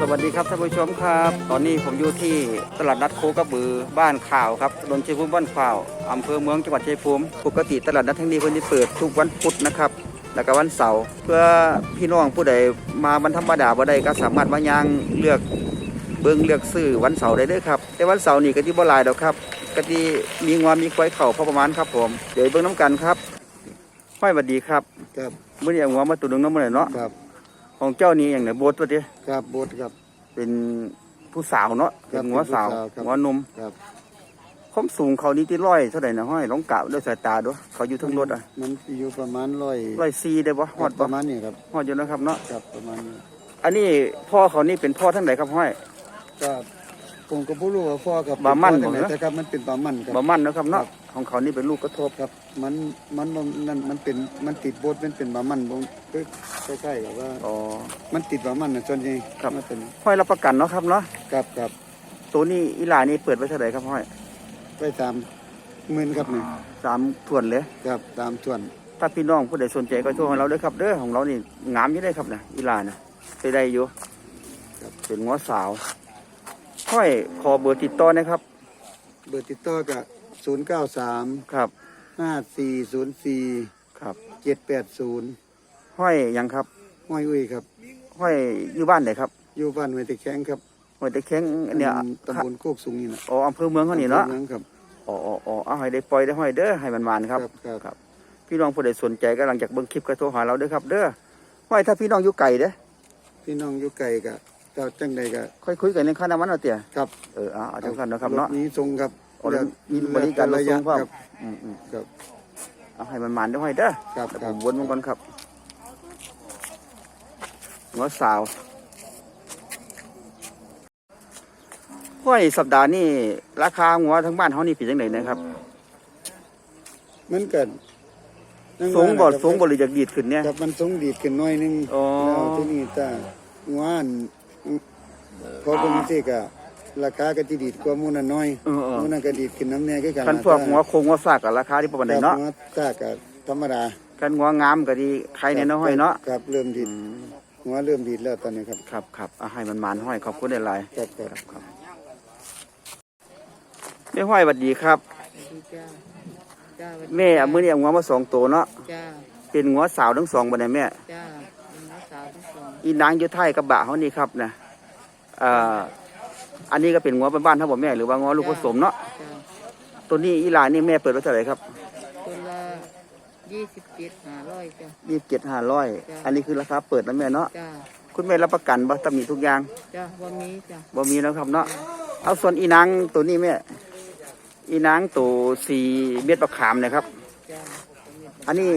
สวัสดีครับท่านผู้ชมครับ ตอนนี้ผมอยู่ที่ตลาดนัดโคกระบือบ้านข่าวครับถนนชัยภูมิบ้านข่าวอำเภอเมืองจังหวัดชัยภูมิปกติตลาดนัดแห่งนี้เพิ่นจะเปิดทุกวันพุธนะครับแล้วก็วันเสาร์เพื่อพี่น้องผู้ใดมาบรรธรรมดาบ่ได้ก็สามารถมาย่างเลือกเบิ่งเลือกซื้อวันเสาร์ได้เด้อครับแต่วันเสาร์นี่ก็ที่บ่หลายดอกครับก็ที่มีงวมีควายเข่าพอประมาณครับผมเดี๋ยวเบิ่งน้ำกันครับ ห้อยสวัสดีครับครับมื้อนี้เอางวมาตัวหนึงเน้ำมื้อนี้เนาะครับ ของเจ้านี่อย่างไหนโบสตัวเดียวครับโบสครับ เป็นผู้สาวเนาะครัเป็บนหัวสาวเป็นผู้สาวครับหัวนมครับความสูงเขานี่ที่ร้อยเท่าไหร่นะห้อยลองกะด้วยสายตาด้วยเขาอยู่ทั้งรถอะมันอยู่ประมาณร้อยร้อยซีได้ปะฮอดปปะระมาณนี้ครับฮอดอยู่นะครับเนาะครับประมาณนี้อันนี้พ่อเขานี่เป็นพ่อทั้งไหนครับห้อยก็ผมก็บ่รู้ว่าพ่อกับบามั่นพ่อจังไหเหรอแต่ครับมันเป็นบามันครับบ่มั่นนะครับเนาะครับ ของเขานี่เป็นลูกกระทบครับ มันมันบ่นั่นมันเป็นมันติดโบสมันเป็นบามันบ่คือใกล้ๆกับว่าอ๋อมันติดบามันน่ะส่วนใหญ่ครับมันเป็นห้อยรับประกันเนาะครับเนาะครับครับตัวนี้อีหลานี่เปิดไว้เท่าไหร่ครับห้อยไปตามหมื่นครับนี่สามถ่วนเลยครับตามส่วน ถ้าพี่น้องผู้ใดสนใจก็โทรให้เราเด้อครับเด้อของเรานี่งามอยี่ได้ครับนะอีหลานะไปได้อยู่ครับเป็นงัวสาวห้อยขอเบอร์ติดต่อนะครับ เบอร์ติดต่อก็ 093ครับ5404ครับ780ห้อยหยังครับ ห้อยอุ้ยครับ ห้อยอยู่บ้านไหนครับอยู่บ้านห้วยตะแคงครับห้อยตะแข้งเนี่ยตำบลโคกสูงนี่นะอ๋ออำเภอเมืองเขานี่เนาะอำภอมืองครับ อ๋ออ๋ออ๋อเอาให้ได้ปล่อยได้ห้อยเด้อให้มันมานครับ ครับครับ พี่น้องผู้ใดสนใจก็หลังจากเบิ่งคลิปก็โทรหาเราเด้อครับ เด้อห้อยถ้าพี่น้องอยู่ไกลเด้อพี่น้องอยู่ไกลกะเจ้าจังใดกะค่อยคุยกันในค่าน้ำมันเอาเตี่ยครับเออเอาเอาจังกันนะครับเนาะถนี้ทรงครับ อ๋อแล้วมีบริการรถส่งเพิ่มครับอืมอืมครับ เอาให้มันมานได้อห้อยเด้อครับแต่คผรับมวนมันก่อนครับหัวสาวห้อยสัปดาห์นี้ราคาหัวทั้งบ้านเฮานี่เป็นจังไดนะครับ มันเกิดสูงบ่สูงบ่หรือจากดีดขึ้นเนี่ยครับมันสูงดีดขึ้นหน้อยหนึงอ๋อแล้วที่นี่ถ้าว่านพอเบิ่งสิกะ ราคาก็สิดีดกว่าหมู่นั้นน้อยเออเออหมู่นั้นก็ดีดขึ้นน้ำแน่คือกันคันพวกหัวโคงหัวซากกับราคาที่ประมาณไหนเนาะครับหัวซากก็ธรรมดาคันหัวงามก็ดีใครเนี่ยเนาะห้อยเนาะครับเริ่มดีดอืมหัวเริ่มดีดแล้วตอนนี้ครับครับครับเอาให้มันมานห้อยขอบคุณหลายครับครับๆครับแม่ห้อยหวัดดีครับดีจ้าจ้าสวัสดีแม่เอามื้อนี้เอาหัวมาสองตัวเนาะจ้าเป็นหัวสาวทั้งสองบ่ได้แม่ จ้าเป็นน้าสาวทั้งสองอีนางอยู่ไทยกระบะเฮานี่ครับนะเอ่อ อันนี้ก็เป็นหัวบ้านๆครับบ่แม่หรือว่าหัวลูกผสมเนาะจ้าตัวนี้อีหลานนี่แม่เปิดไว้เท่าไหร่ครับคนละยี่สิบเจ็ดห้าร้อยจ้ายี่สิบเจ็ดห้าร้อยอันนี้คือราคาเปิดนะแม่เนาะจ้าคุณแม่รับประกันบ่ตำหนิทุกอย่างจ้าวันนี้จ้าบ่มีแล้วครับเนาะเอาส่วนอีนางตัวนี้แม่อีนางตัวสี่เม็ดประขามเนะครับ จ้าอันนี้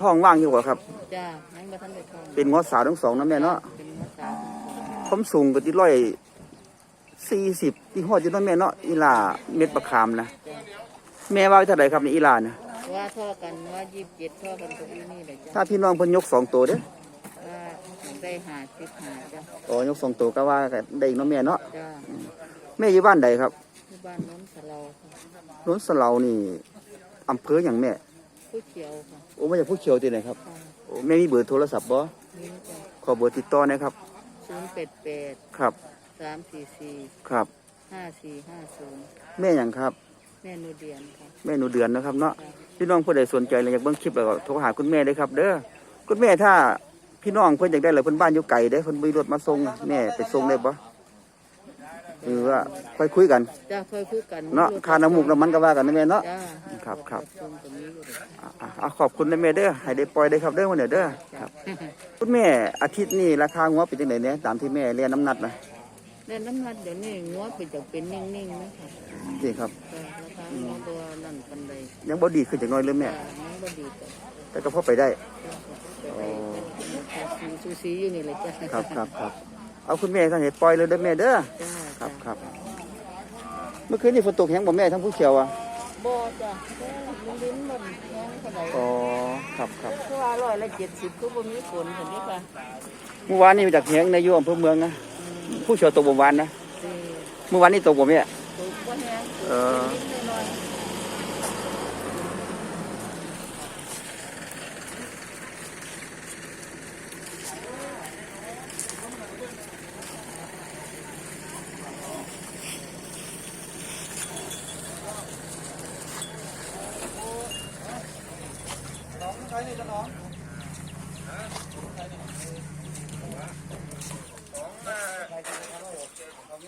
ท้องว่างอยู่บ่ครับ จ้านั่งมาทันได้ทองเป็นงอสาวทั้งสองนะแม่เนาะเป็นน้าสาวทั้งสองความสูงก็ที่ร้อย สี่สิบที่หอดอยู่เนาะแม่เนาะอีหลาเม็ดประขามนะแม่ว่าไว้เท่าไหร่ครับนี่อีหลานะว่าท่อกันว่ายี่สิบเจ็ดท่อกันตรงนี้นี่เลยจ้าถ้าพี่น้องเพิ่นยกสองตัวเด้อว่าได้หาสิบหาจ้าอ๋อยกสองตัวก็ว่าก็ได้อีกเนาะแม่เนาะจ้าแม่อยู่บ้านใดครับที่บ้านโน้นสะเลาค่ะโน้นสะเหลานี่อำเภออย่างแม่ผู้เขียวค่ะโอ้มาจากผู้เขียวที่ไหนครับค่ะโอ้แม่มีเบอร์โทรศัพท์บ่นี่จ้าขอเบอร์ติดต่อหนะครับศูนย์เป็ดเป็ดครับ สามสี่สี่ครับ ห้าสี่ห้าศูนย์แม่หยังครับ แม่นูเดียนค่ะ แม่หนูเดือนนะครับเนาะพี่น้องผู้ใดสนใจเลยอยากเบิ่งคลิปแล้วก็โทรหาคุณแม่ได้ครับ เด้อคุณแม่ถ้าพี่น้องเพิ่นอยากได้เลยเพิ่นบ้านอยู่ไกลเด้อเพิ่นมีรถมาส่งแม่ไปส่งได้บ่หรือว่าค่อยคุยกันจ้าเคยคุยกันเนาะค่าน้ำมูกน้ำมันก็ว่ากันนะแม่เนาะ จ้าครับครับ ตรงตรงนี้อยู่เลยอะอะอะขอบคุณนะแม่เด้อให้ได้ปล่อยได้ครับเด้อวันเด้อเด้อครับ คุณแม่อาทิตย์นี้ราคางัวเป็นจังไดเนี่ยตามที่แม่เรียนน้ำหนักนะ แต่น้ำมันเดี๋ยวนี้งัวเป็นจากเป็นนิ่งๆนะคะจริงครับจ้าราคางัวตัวนั่นกันเลยยังบ่ดีขึ้นจักหน่อยเลยแม่จ้ามันก็ดีจ้ะแต่ก็พอไปได้จ้าจ้าซูซีอยู่นี่เลยจ้าครับครับครับเอาคุณแม่ท่านให้ปล่อยเลยเด้อแม่เด้อ จ้าครับครับ เมื่อคืนนี่ฝนตกแห้งบ่แม่ทั้งผู้เขียวอะ บ่จ้ามันลิ้นมันแห้งเท่าไหร่อ๋อ ครับครับเพราะว่าร้อยละเจ็ดสิบก็บ่มีฝนเห็นไหมคะเมื่อวานนี่มาจากแห้งในอยุ่อำเภอเมืองนะ ผู้ช่วยตกบ่วานนะเมื่อวานนี่ตกบ่แม่เออน้องใช้นี่จะน้อง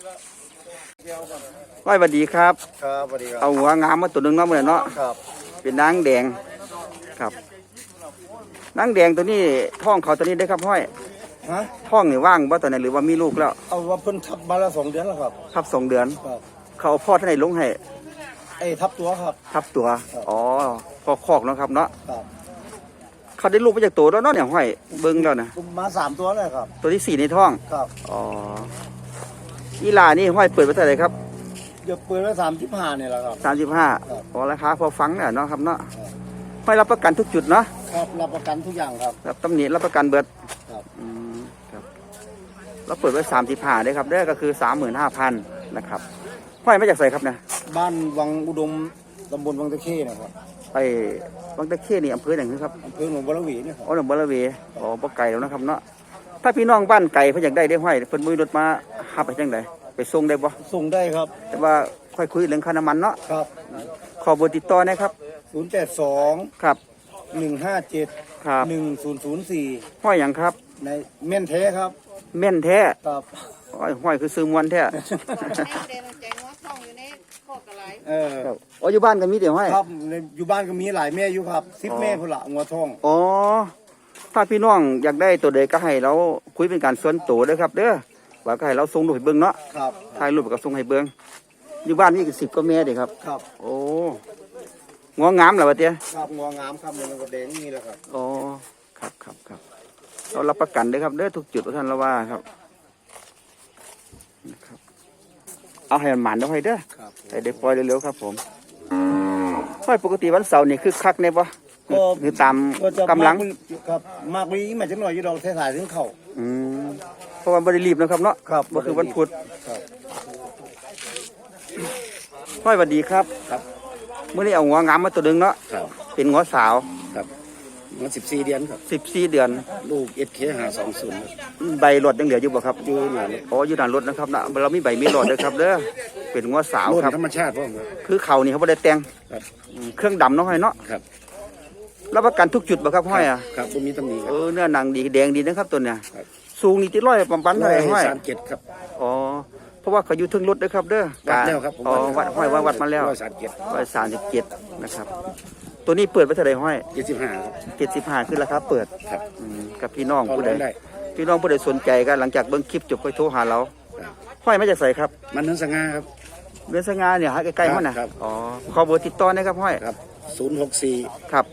ร้อยสวัสดีครับ ครับสวัสดีครับ เอาหัวงามมาตัวหนึงเนาะมื้อนี้เนาะครับเป็นนางแดงครับนางแดงตัวนี้ท้องเขาตัวนี้ได้ครับห้อยฮะท้องนี่ว่างบ่ตอนไหนหรือว่ามีลูกแล้วเอาว่าเพิ่นทับมาแล้วสองเดือนแล้วครับ ทับสองเดือน ครับเขาเอาพ่อท่านไหนลงให้ไอ้ทับตัวครับ ทับตัวครับอ๋อพอคอกเนาะครับเนาะครับเขาได้ลูกมาจากตัวแล้วเนาะเนี่ยห้อยเบิ่งแล้วนะมาสามตัวเลยครับ ตัวที่สี่ในท้องครับ อ๋อ อีหลานี่ห้อยเปิดไว้เท่าไหร่ครับเดี๋ยวปืนไว้สามสิบห้าเนี่ยแหละครับ สามสิบห้าครับอ๋อราคาพอฟังเนี่ยเนาะครับเนาะครับ ห้อยรับประกันทุกจุดเนาะครับรับประกันทุกอย่างครับรับตำหนิรับประกันเบิดครับ อืมครับเราเปิดไว้สามสิบห้าได้ครับได้ก็คือสามหมื่นห้าพันนะครับห้อยมาจากใส่ครับเนี่ยบ้านวังอุดมตำบลวังตะเข้นะครับไปบางตะเคียนนี่อำเภออย่างนี้ครับอำเภอหนองบัวระเวีเนี่ยครับ อ๋อหนองบัวระเวอ๋อบ่ไก่แล้วนะครับเนาะ ถ้าพี่น้องบ้านไก่เพิ่นอยากได้ได้ห้อยเพิ่นมือรถมาหับไปจังไดไปส่งได้บ่ส่งได้ครับ แต่ว่าค่อยคุยเรื่องค่าน้ำมันเนาะครับ ขอเบอร์ติดต่อนะครับศูนย์แปดสองครับหนึ่งห้าเจ็ดครับหนึ่งศูนย์ศูนย์สี่ห้อยหยังครับ ในเม่นแท้ครับ แม่นแท้ครับห้อยห้อยคือซื้อมวนแท้แดงแดงแจงว่าท้องอยู่ในข้อกระไรเออครับอ๋ออยู่บ้านก็มีเดี๋ยวห้อยครับในอยู่บ้านก็มีหลายแม่อยู่ครับสิบอ๋อแม่พุ่นละงัวทองอ๋อ ถ้าพี่น้องอยากได้ตัวใดก็ให้เราคุยเป็นการส่วนตัวเด้อครับเด้อว่าก็ให้เราส่งรูปให้เบิ่งเนาะครับถ่ายรูปก็ส่งให้เบิ่งอยู่บ้านมีสิบก็แม่เด้ครับ ครับโอ้งองามแล้ววะเตี้ยครับงัวงามครับมันก็แดงนี่แหละครับอ๋อครับครับครับเรารับประกันเด้อครับเด้อทุกจุดท่านละว่าครับนะครับ เอาให้มันหมันเด้อให้เด้อครับให้ได้ปล่อยเร็วๆครับ ผมห้อยปกติวันเสาร์นี่คือคักแน่ปะ คือตามก็จะกำลังมครับมากวีมาจังหน่อยอยู่ดอกเทสายถึงเข่า อืมเพราะว่าบริรีบนะครับเนาะครับก็คือวันพุธครับห้อยหวัดดีครับครับ เมื่อนี้เอาหัวงามมาตัวหนึงเนาะครับเป็นหัวสาวครับมันสิบสี่เดือนครับสิบสี่เดือน ลูกเอสเคหาสองศูนย์ใบหลดยังเหลืออยู่บ่ครับอยู่หนาเลยอ๋ออยู่ด้านรถนะครับนะเรามีใบมีหลอดด้วยครับเด้อเป็นหัวสาวรุ่นครับ ธรรมชาติพ่อผมครับ คือเขานี่เขาไม่ได้แต่งครับ อืมเครื่องดำเนาะห้อยเนาะครับ รับประกันทุกจุดบ่ครับห้อยอะครับตรงนี้ตำหนิคเอรับ อเนื้อหนังดีแดงดีนะครับตัวเนี้ยครับ สูงนี่ติร้อยปันปันเท่าไหร่ห้อย สามเจ็ดครับอ๋อ เพราะว่าเขาอยู่เทึงรถด้วยครับเด้อวัดแล้วครับผมอ๋อวัดห้อยว่าวัดมาแล้วร้อยสามเจ็ดร้อยสามสิบเจ็ดนะครับ ตัวนี้เปิดไว้เท่าไหร่ห้อยเจ็ดสิบห้าครับ เจ็ดสิบห้าคือราคาเปิดครับ อืมกับพี่น้องพอผู้รใดองได้ พี่น้องผู้ใดสนใจกันหลังจากเบิ้งคลิปจบค่อยโทรหาเราครับ ห้อยมาจากใส่ครับมันนั้นสง่าครับ เรือนสง่าเนี่ยฮะใกล้ๆห้อยนะครับ อ๋อขอเบอร์ติดต่อหนะครับห้อยครับศูนย์หกสี่ครับ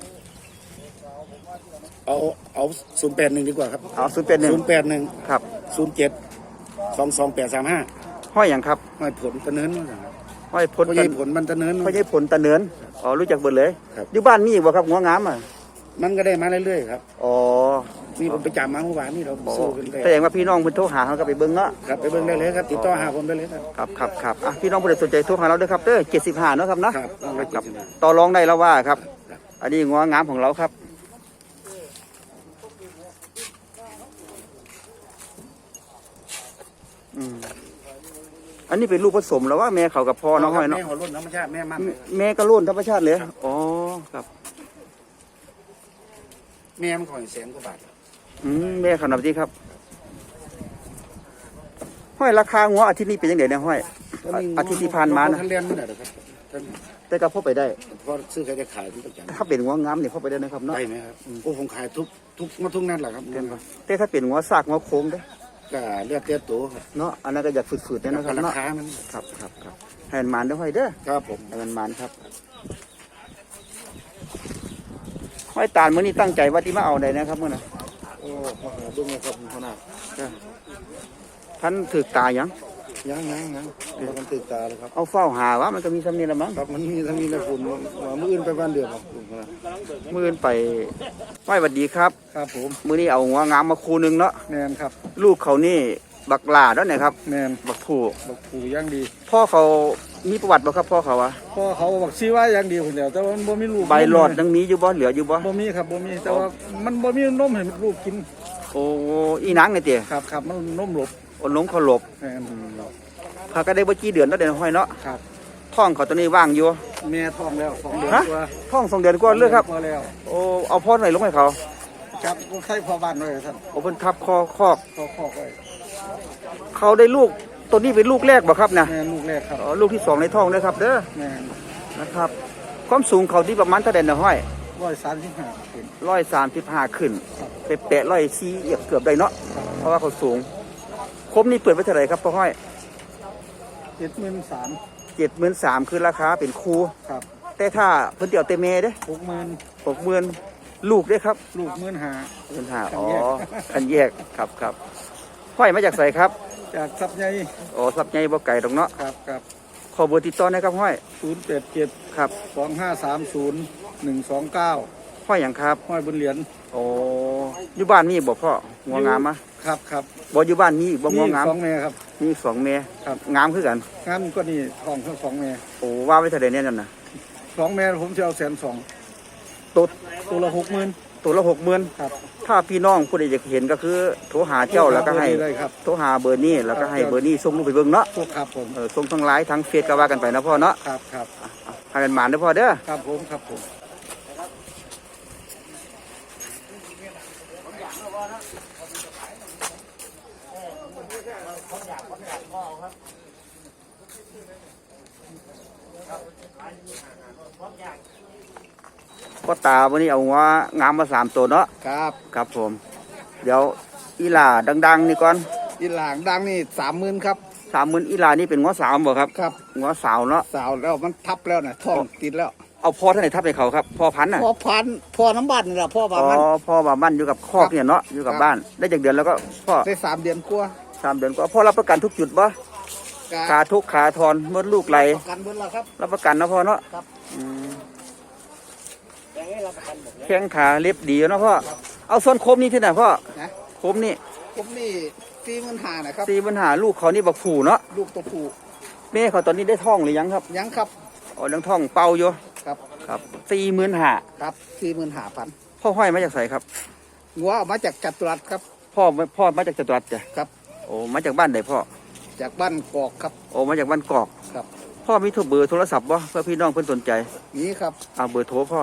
เอาเอาศูนย์แปดหนึ่งดีกว่าครับเอาศูนย์เป็นหนึ่งศูนย์แปดหนึ่งครับศูนย์เจ็ดสองสองแปดสามห้าห้อยอย่างครับไม่ผลตะเนินมั้งครับห้อยผลเพราะตะยัยผลมันตะเนินห้อยผลตะเนือนอ๋อรู้จักเบิดเลยครับอยู่บ้านมีบ่ครับหัวงามอะมันก็ได้มาเรื่อยๆครับอ๋อนี่ผมไปจับมาเมื่อวานนี่เราอ๋อสู้กันได้แสดงว่าพี่น้องเพิ่นโทรหาเขาก็ไปเบิ่งเนาะครับไปเบิ่งได้เลยครับติดต่อหาผมได้เลยครับครับครับครับอะพี่น้องผู้ใดสนใจโทรหาเราเด้อครับเด้อ75เนาะครับเนาะครับต้องไปครับติดต่อต่อรองได้แล้วว่าครับ อันนี้งัวงามของเราครับ อันนี้เป็นลูกผสมแล้วว่าแม่เขากับพ่อเน้องห้อยเนาะแม่หัวรุ่นธรรมชาติแม่มันแม่ก็รุ่นธรรมชาติเลยอ๋อครับแม่มันขอแสนกว่าบาทอืมแม่ขนาดนี้ครับ ห้อยราคางัวอาทิตย์นี้เป็นยังไงเนี่ยห้อย อาทิตย์ที่ผ่านมานะท่านเรียนไม่ได้หรอกครับท่านแต่ก็พอไปได้พอซื้อใครจะขายที่ต้องจ่ายถ้าเป็นงัวงามเนี่ยพอไปได้นะครับเนาะได้ไหมครับโอ้ผมขายทุกทุกมาทุกนัดแหละครับเห็นปะแต่ถ้าเป็นงัวซากงัวโค้งเด้อ ก็เลือดเตี้ยตัวครับเนาะอันนั้นก็อยากฝืดๆเนี่ยนะครับราเนาะคามันครับครับครับให้มันหมานเด้อห้อยเด้อครับผมให้มันหมานครับห้อยตาลมื้อนี้ตั้งใจว่าที่มาเอาได้นะครับมื้อน่ะโอ้มาหาดูนะครับขนาดท่านถือตายัง ยังยังยังเรากันตื่นตาเลยครับ เอาเฝ้าหาว่ามันก็มีสำเนียงละมั้งครับมันมีทั้งมีแต่ฝุ่นมามื่ออื่นไปบ้านเดียวครับลุงครับมื้ออื่นไปไหว้หวัดดีครับ ครับผมมื้อนี้เอาหัวงามมาคูหนึงเนาะแมนครับ ลูกเขานี่บักหลาแล้วเนี่ยครับ แมนบักผูบักผูย่างดี พ่อเขามีประวัติบ่ครับพ่อเขาวะพ่อเขาบอกซีว่าย่างดีคนเดียวแต่ว่ามันบ่มีลูกใบหลอดยังมีอยู่บ่เหลืออยู่บ่บ่มีครับบ่มีแต่ว่ามันบ่มีนมให้ลูกกิน โอ้อีนางนี่ติครับครับมันนมหลบ อนหลงเขาหลบแมนพาก็ได้บ่กี่เดือนแล้วเดือนห้อยเนาะครับท้องเขาตัวนี้ว่างอยู่ แม่ท้องแล้วสองเดือนฮะ กว่าท้องสองเดือนกว่าเลยครับพอแล้วโอ้เอาพ่อไหนลงให้เขาครับก็ใช้พอบ้านเลยท่านโอ้เพิ่นทับคอคอกพอคอกไว้เขาได้ลูกตัวนี้เป็นลูกแรกบ่ครับนะแม่ลูกแรกครับอ๋อลูกที่สองในท้องนะครับเด้อแม่นะครับ ความสูงเขาที่ประมาณเท่าใดนะห้อยร้อยสามสิบห้าเป็น ร้อยสามสิบห้าขึ้นไปแปะร้อยสี่เอียบเกือบได้เนาะเพราะว่าเขาสูง คมนี่เปิดไว้เท่าไหร่ครับพ่อห้อยเจ็ดหมื่นสามเจ็ดหมื่นสามคือราคาเป็นคูครับ แต่ถ้าเพิ่นเดี่ยวเตเมเด้หกหมื่นหกหมื่นลูกเด้ครับลูกหมื่นห้าหมื่นห้าคัอ๋นอแยกคันแยกครับครับห้อยมาจากใสครับ จากทรัพย์ใหญ่อ๋อสับใหญ่บ่ไก่ตรงเนาะครับครับขอเบอร์ติดต่อหนะครับห้อยศูนย์แปดเจ็ดครับสองห้าสามศูนย์หนึ่งสองเก้าห้อยอย่างครับห้อยบนเหรียญโอ้อยู่บ้านมีบ่พ่องัวงามมะ ครับครับบ่อยู่บ้านมีอีกบ่งัวงามสองเมครับมีอีกสองเมครับงามคือกันงั้นก็นี่ทองทั้งสองเมโอ้ว่าไว้เท่าใดเนี่ยนั่นน่ะสองเมผมจะเอาแสนสองตัวตัวละหกหมื่นตัวละหกหมื่นครับถ้าพี่น้องผู้ใดอยากเห็นก็คือโทรหาเจ้าแล้วก็ให้เลยครับโทรหาเบอร์นี้แล้วก็ให้เบอร์นี้ส่งลูกไปเบิ่งเนาะทุกครับผมเออส่งทั้งไลน์ทั้งเฟซก็ว่ากันไปนะพ่อเนาะครับครับให้มันหมานเด้อพ่อเด้อครับผมครับผม พ่อตาวันนี้เอาว่างามมาสามตัวเนาะครับครับผม เดี๋ยวอีหล่าดัง ๆ นี่ก่อนอีหลางดังนี่สามหมื่นครับสามหมื่นอีหล่านี่เป็นง้อสาวบ่ครับครับง้อสาวเนาะสาวแล้วมันทับแล้วนะท้องติดแล้วเอาพ่อท่านไหนทับให้เขาครับพ่อพันธุ์น่ะพ่อพันธุ์พ่อน้ำบัตรนี่แหละพ่อบ้าอ๋อมัน พ่อบ้านบ้านอยู่กับคอกเนี่ยเนาะอยู่กับครับ บ้าน ได้จากเดือนแล้วก็พ่อได้สามเดือนกว่าสามเดือนก็พ่อรับประกันทุกจุดบ่กะขาทุกขาทอนมดลูกไหล ประกันเบิดแล้วครับ รับประกันนะพ่อเนาะครับ อืมแต่ ให้รับประกันหมดแข้งขาเล็บดีเนาะพ่อ เอาส่วนคมนี่ที่ไหนพ่อนะคมนี่ผมนี่สี่หมื่นห้านะครับ ตีปัญหาลูกเขานี่บักผูเนาะลูกตัวผู้แม่เขาตอนนี้ได้ท้องหรือยังครับยังครับอ๋อยังท้องเป่าอยู่ครับครับสี่หมื่นห้าครับสี่หมื่นห้าพันพ่อห้อยมาจากไสครับ งัวเอามาจากจัตุรัสครับ พ่อพ่อมาจากจตุรัสจ้ะครับ โอ้มาจากบ้านใดพ่อจากบ้านกอกครับ โอ้มาจากบ้านกอกครับ พ่อมีโทรเบอร์โทรศัพท์บ่เพื่อพี่น้องเพิ่นสนใจนี้ครับเอาเบอร์โทรพ่อ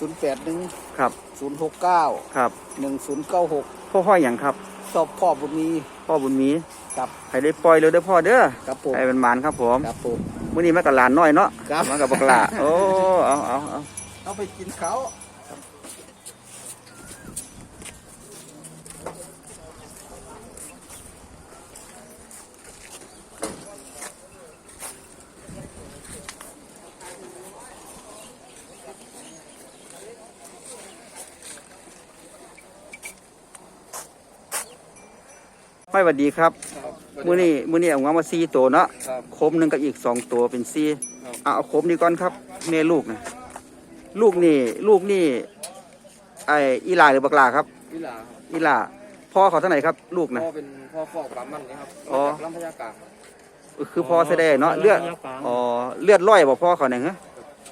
ศูนย์แปดหนึ่งครับศูนย์หกเก้าครับหนึ่งศูนย์เก้าหกพ่อห้อยอย่างครับสอบพ่อบุญมีพ่อบุญมีครับให้ได้ปล่อยเลยเด้อพ่อเด้อครับผมให้เป็นหมานครับผมครับผมมื้อนี้มากับหลานน้อยเนาะครับมากับบักหลาโอ้เอาเอาเอาเอาไปกินเขา ห้อยสวัสดีครับ มื้อนี้มื้อนี้เอางามา4ตัวเนาะครับโคมหนึงกับอีกสองตัวเป็น4ครับเอาเอาโคมนี้ก่อนครับแม่ลูกนะลูกนี่ลูกนี่ไออีหลาหรือบักหลาครับ วิลาครับอีหลาพ่อเขาเท่าไหร่ครับ ลูกนะ พ่อเป็นพ่อฟอกปั๊มมันนะครับอ๋อ มาจากลำพญากลางครับคือพ่อแสดงเนาะเลือดอ๋อเลือดร้อยบ่พ่อเขาเนี่ยฮะ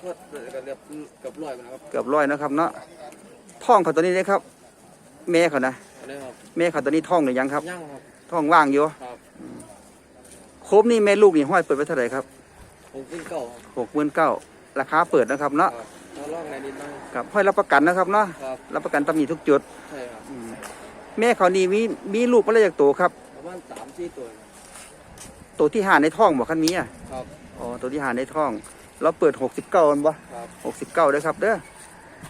เลือดเลือดกับเลือดเกับร้อยไปนะครับเกือบร้อยนะครับเนาะท้องเขาตัวนี้เลยครับ แม่เขานะ อันนี้ครับแม่เขาตัวนี้ท้องหรือยังครับย่างครับ ท้องว่างอยู่ครับโคมนี่แม่ลูกนี่ห้อยเปิดไว้เท่าไหร่ครับผมขึ้นเก่าครับหกหมื่นเก้าราคาเปิดนะครับเนาะครับแล้วลองในนิดหน่อยครับห้อยรับประกันนะครับเนาะครับ รับประกันตำหนิทุกจุด ใช่ครับอืมแม่เขานี่มีมีลูกมาแล้วจากตัวครับ ประมาณสามสี่ตัวนะตัวที่หาในท้องบ่คันมีอะครับ อ๋อตัวที่หาในท้อง เราเปิดหกสิบเก้าบ่ ครับหกสิบเก้าด้วยครับเด้อ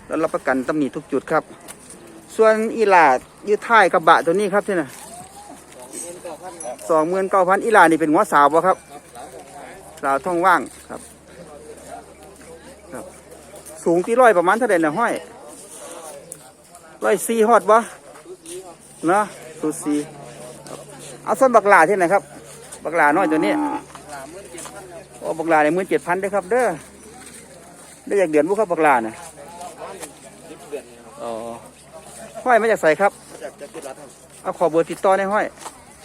แล้วรับประกันตำหนิทุกจุดครับ ส่วนอีหลาดยืดท้ายกระบะตัวนี้ครับที่น่ะสองหมื่นเก้าพันครับสองหมื่นเก้าพันอีหลาดนี่เป็นหัวสาวบ่ครับครับสาวของไทยสาวท้องว่างครับครับ สูงที่ร้อยประมาณเท่าไหร่นะห้อยร้อยสี่ฮอดบ่เนาะสูสีครับเอาส้นบักหลาที่ไหนครับ บักหลาน้อยตัวนี้สามหมื่นเจ็ดพันครับโอ้บักหลาในมื่นเจ็ดพันได้อครับ เด้อได้จากเดือนบุครับบักหลาน่ะประมาณสิบเดือนนี่ครับอ๋อ ห้อยมาจากใสครับมาจากจักรรัฐครับเอาขอเบอร์ติดต่อในห้อย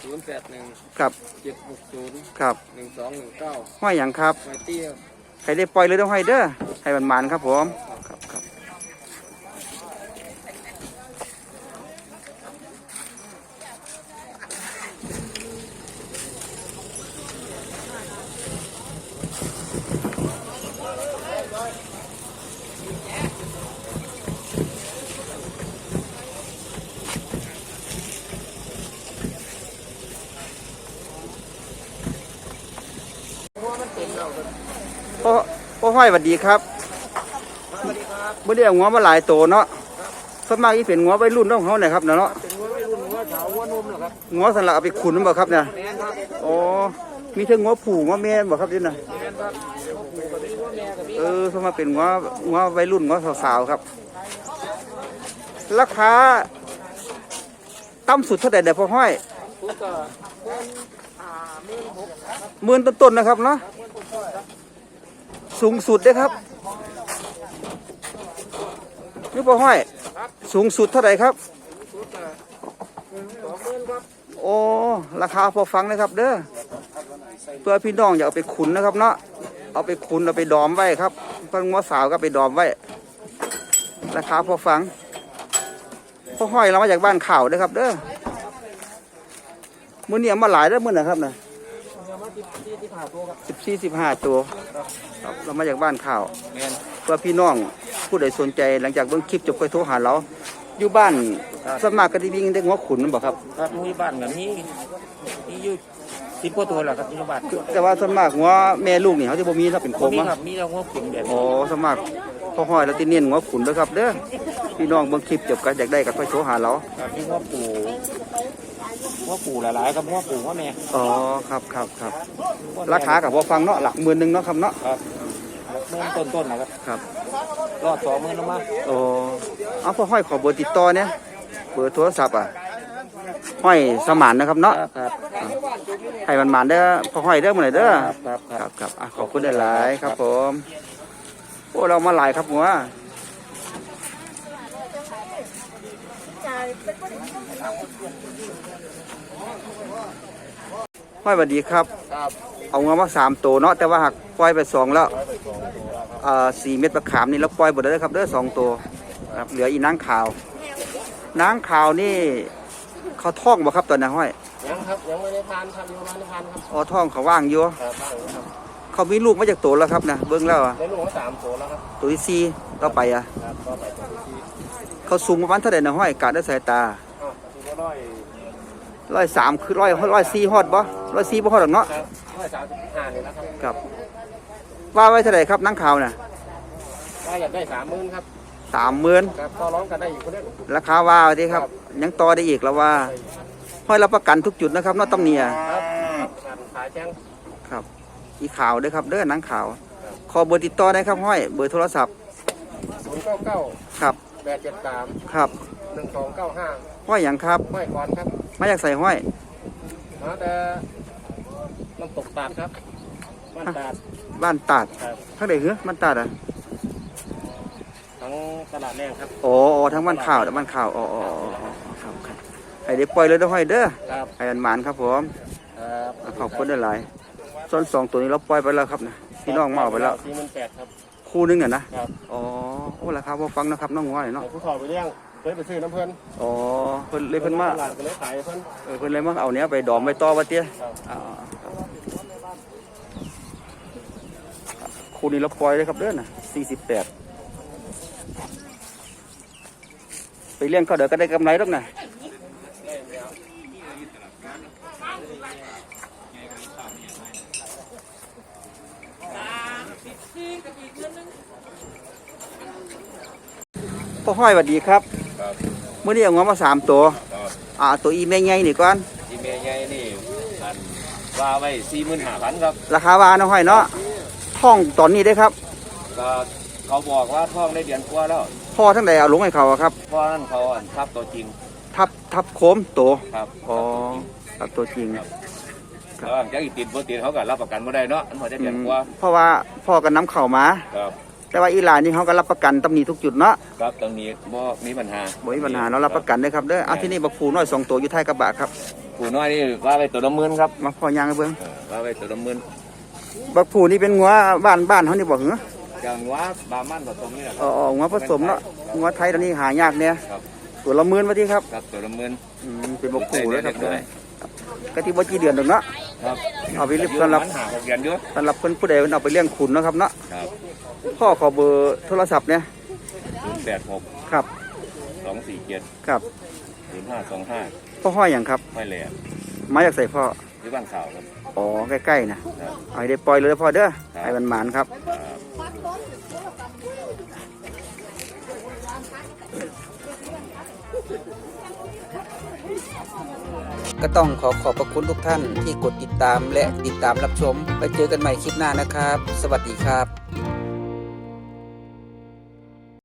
ศูนย์แปดหนึ่งครับเจ็ดหกศูนย์ครับหนึ่งสองหนึ่งเก้าห้อยอย่างครับไมตี้ครับ ใครได้ปล่อยเลยต้องห้อยเด้อให้มันมันๆครับผม ห้อยสวัสดีครับเมื่อเดียวงัวมาหลายโตเนาะส่วนมากที่เป็นงัววัยรุ่นของเขาเนี่ยครับเนาะเป็นวัวไม่รุ่นวัวขาววัวนมเหรอครับงัวสันหลักเอาไปขุนบ่ครับเนี่ยแม่นครับอ๋อมีทั้งงัวผูงัวแม่บ่ครับนี่นะแม่นครับเดี๋ยวผมปลูกกับพี่วัวแม่กับพี่เออเข้ามาเป็นงัวงัววัยรุ่นงัวสาวๆครับ ราคาต่ำสุดเท่าไหร่เดี๋ยวพ่อห้อยปลูกกับเพิ่นอ่าหมื่นหกหมื่นต้นๆนะครับเนาะ สูงสุดเด้ครับนี่พ่อห้อย สูงสุดเท่าไหร่ครับโอ้ราคาพอฟังนะครับ เด้อเพื่อพี่น้องอยากเอาไปขุนนะครับเนาะเอาไปขุนเอาไปดอมไว้ครับเพิ่งงัวสาวก็ไปดอมไว้ ราคาพอฟังพ่อห้อยเรามาจากบ้านข่าวเด้อครับ เด้อมื้อนี้เอามาหลายเด้อมื้อนะครับนะ สิบสี่สิบห้าตัวครับเรามาจากบ้านข่าว แม่นเพื่อพี่น้องผู้ใดสนใจหลังจากเบิ่งคลิปจบค่อยโทรหาเรา อยู่บ้านสวนมัครก็ได้วิ่งได้งัวขุนนั่นบ่ครับ ครับมีบ้านกับมีมีอยู่สิบกว่าตัวแหละครับที่บ้านแต่ว่าสวนมัครงัวแม่ลูกนี่เขาจะบ่มีถ้าเป็นโคมมีอะครับมีเรางัวขุนแบบอ๋อสวนมัครพ่อห้อยแล้วที่เน้นงัวขุนเด้อครับเด้อพี่น้องเบิ่งคลิปจบก็อยากได้ก็ค่อยโทรหาเรา ครับมีงัวปู่ งัวปู่หลายๆครับงัวปู่งัวแม่อ๋อครับครับครับราคากับพอฟังเนาะหลักหมื่นหนึงเนาะครับเนาะครับหมื่นต้นๆนะครับครับรอดสองหมื่นลงมาโอ้เอาพ่อห้อยขอเบอร์ติดต่อเนี่ยเบอร์โทรศัพท์อะห้อยสมานนะครับเนาะครับให้มันหมานเด้อพ่อห้อยเด้อมื้อไหนเด้อครับคครัรับบครับอะขอบคุณหลายๆครับผมโอ้เรามาหลายครับหัว ห้อยสวัสดีครับ ครับเอาเงินมาสามตัวเนาะแต่ว่าหักปล่อยไปสองแล้วเอ่อสี่เม็ดมะขามนี่เราปล่อยหมดแล้วครับเด้อสองตัวครับเหลืออีนางขาว นางขาวนี่เขาท่องบ่ครับตอนนี้ห้อยยังครับยังไม่ได้ทานครับยังไม่ได้ทานครับอ๋อท่องเขาว่างอยู่ครับบ้างครับเขามีลูกมาจากตัวแล้วครับนะเบิ้งแล้วอะได้ลูกมาสามตัวแล้วครับตัวที่สี่ต่อไปอะครับก็ไปตัวที่เขาสูงประมาณเท่าไหร่นะห้อยกาดด้วยสายตาอ้าวตัวก็ร้อย ร้อยสามคือร้อยร้อยสี่ฮอดบ่ร้อยสี่บ่ฮอดหรอกเนาะครับร้อยสามสิบห้านี่แล้วครับครับว่าไว้เท่าไหร่ครับนังขาวน่ะว่าอยากได้สามหมื่นครับสามหมื่นครับต่อร้องกันได้อีกคนเดียวราคาว่าไว้ที่ครับ ยังต่อได้อีกแล้วว่าห้อยรับประกันทุกจุดนะครับเนอกตำเนียครับการขายแจ้งครับอีขาวเด้อครับเด้อหนังขาว ขอเบอร์ติดต่อได้ครับห้อยเบอร์โทรศัพท์ศูนย์เก้าเก้าครับแปดเจ็ดสามครับหนึ่งสองเก้าห้าห้อยอย่างครับไม่ก่อนครับ มาจากใส่ห้อยมาแต่น้ำตกตาดครับบ้านตาดบ้านตาดครับทั้งใดเหรอบ้านตาดอะทั้งตลาดแรงครับอ๋ออ๋อทั้งบ้านข่าวและบ้านข่าวอ๋ออ๋ออ๋ออ๋อครับครับให้ได้ปล่อยเลยเด้อห้อยเด้อครับให้อันหมานครับผมครับอะขอบคุณด้วยหลายส่วนสองตัวนี้เราปล่อยไปแล้วครับนะพี่น้องมาเอาไปแล้วสี่หมื่นแปดครับคู่หนึงเนี่ยนะครับอ๋อโอ้ราคาพอฟังนะครับน้องง้อยเนาะแต่ผู้ขอไปเลี้ยง เคยไปซื้อน้ำเพลินอ๋อเพิ่นเลยเพิ่นมาตลาดก็เลยขายเพิ่นเออเพิ่นเลยมาเอาเนี้ยไปดอมไปต่อว่าเตี้ยครับอ่าครับคู่นี้เราปล่อยเลยครับเด้อนะสี่สิบแปดไปเลี้ยงเขาเดี๋ยวก็ได้กำไรหรอกนะพ่อห้อยสวัสดีครับครับ เมื่อนี้เอางอมาสามตัวครับอ่าตัวอีแม่ใหญ่นี่ก่อนอีเมลใหญ่นี่อันว่าไว้สี่หมื่นห้าพันครับ ราคาวานะห้อยเนาะท่องตอนนี้ได้ครับก็เขาบอกว่าท่องได้เดือนกว่าแล้ว พ่อทั้งใดเอาลงให้เขาอะครับเพราะนั่นเขาอันทับตัวจริง ทับทับโคมโตครับอ๋อทับตัวจริงแล้วจากอีกติดบ่ติดเขาก็รับประกันบ่ได้เนาะอันพอจะอืเดือนมกว่าเพราะว่าพ่อก็น้ำเข่ามาครับ แต่ว่าอีหลานนี่เขาก็รับประกันตำหนิทุกจุดเนาะครับตรงนี้บ่มีปัญหาบ่มีปัญหาเนาะรับประกันได้ครับเด้อเอาที่นี่บักผูน้อยสองตัวอยู่ท้ายกระบะครับผู้น้อยนี่ว่าไว้ตัวละหมื่นครับมาพ่อย่างให้เบิ่งเออว่าไว้ตัวละหมื่นบักผูนี่เป็นงัวบ้านบ้านเขานี่บอกเหรอจังว่าบามันผสมนี่แหละคอ๋รัอบอ๋องัวผสมเนาะงัวไทยตอนนี้หายากเนี่ยครับ ตัวละหมื่นว่าที่ครับครับตัวละหมื่นอืมเป็นบักผูเลยครับเด็กน้อยกะทิบ่กี่เดือนดอกเนาะ ครับเอาไปเรียบสำหรับมันหาหกเดือนเยอะสำหรับคนผู้ใดมันเอาไปเลี้ยงขุนเนาะครับเนาะครับพ่อขอเบอร์โทรศัพท์เนี่ยศูนย์แปดหกครับสองสี่เจ็ดครับศูนย์ห้าสองห้าพ่อห้อยอย่างครับไม่แหล่มาจากใส่พ่อที่บ้านข่าวครับอ๋อใกล้ๆนะเอาให้ได้ปล่อยเลยพ่อเด้อครับให้มันหมานครับครับ ก็ต้องขอขอบพระคุณทุกท่านที่กดติดตามและติดตามรับชม ไปเจอกันใหม่คลิปหน้านะครับ สวัสดีครับ